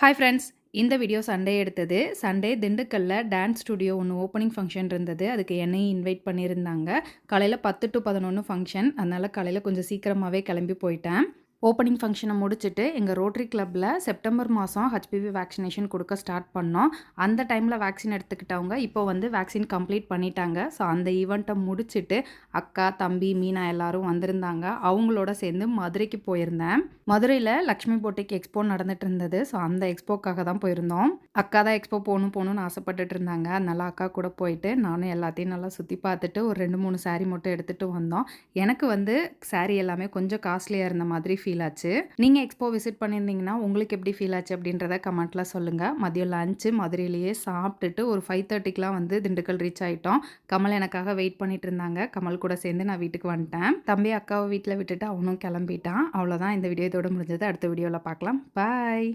Hi friends இந்த video Sunday எடுத்தது. Sunday திண்டுக்கல்ல டான்ஸ் ஸ்டுடியோ ஒன்று ஓப்பனிங் ஃபங்க்ஷன் இருந்தது. அதுக்கு என்னையும் இன்வைட் பண்ணியிருந்தாங்க. காலையில் பத்து டு பதினொன்று ஃபங்க்ஷன் அதனால் காலையில் கொஞ்சம் சீக்கிரமாகவே கிளம்பி போயிட்டேன். ஓப்பனிங் ஃபங்க்ஷனை முடிச்சுட்டு எங்கள் ரோட்ரி கிளப்பில் செப்டம்பர் மாதம் ஹெச்பிவி வேக்சினேஷன் கொடுக்க ஸ்டார்ட் பண்ணோம். அந்த டைமில் வேக்சின் எடுத்துக்கிட்டவங்க இப்போ வந்து வேக்சின் கம்ப்ளீட் பண்ணிட்டாங்க. ஸோ அந்த ஈவெண்ட்டை முடிச்சுட்டு அக்கா தம்பி மீனா எல்லாரும் வந்திருந்தாங்க. அவங்களோட சேர்ந்து மதுரைக்கு போயிருந்தேன். மதுரையில் லக்ஷ்மி போட்டிக் எக்ஸ்போ நடந்துட்டு இருந்தது. ஸோ அந்த எக்ஸ்போக்காக தான் போயிருந்தோம். அக்கா தான் எக்ஸ்போ போகணும் போகணும்னு ஆசைப்பட்டுட்டு இருந்தாங்க. அதனால அக்கா கூட போயிட்டு நானும் எல்லாத்தையும் நல்லா சுற்றி பார்த்துட்டு ஒரு ரெண்டு மூணு சாரீ மட்டும் எடுத்துகிட்டு வந்தோம். எனக்கு வந்து சாரீ எல்லாமே கொஞ்சம் காஸ்ட்லியாக இருந்த மாதிரி ஃபீல் ஆச்சு. நீங்கள் எக்ஸ்போ விசிட் பண்ணியிருந்தீங்கன்னா உங்களுக்கு எப்படி ஃபீல் ஆச்சு அப்படின்றத கமெண்ட்லாம் சொல்லுங்கள் மதியம் லஞ்சு மதுரையிலேயே சாப்பிட்டுட்டு ஒரு ஃபைவ் தேர்ட்டிக்கெலாம் வந்து திண்டுக்கல் ரீச் ஆகிட்டோம் கமல் எனக்காக வெயிட் பண்ணிட்டு இருந்தாங்க. கமல் கூட சேர்ந்து நான் வீட்டுக்கு வந்துட்டேன். தம்பி அக்காவை வீட்டில் விட்டுட்டு அவனும் கிளம்பிட்டான். அவ்வளோதான் இந்த வீடியோ இதோட முடிஞ்சது. அடுத்த வீடியோவில் பார்க்கலாம். பாய்